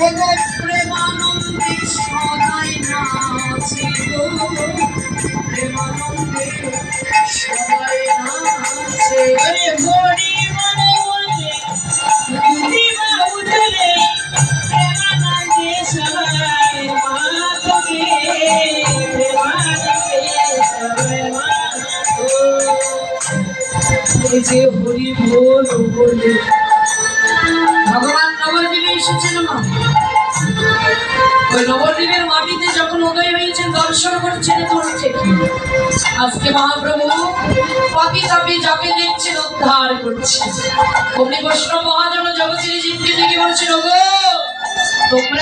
Lord, pray on this নবদ্বীপের মাটিতে যখন উদয় হয়েছেন, দর্শন করছেন হচ্ছে আজকে মহাপ্রভু পাপি তাপি যাকে দেখছেন উদ্ধার করছে অমনি বৈষ্ণব মহাজন জগতের জীবকে দেখে বলছেন, ওগো, তোমরা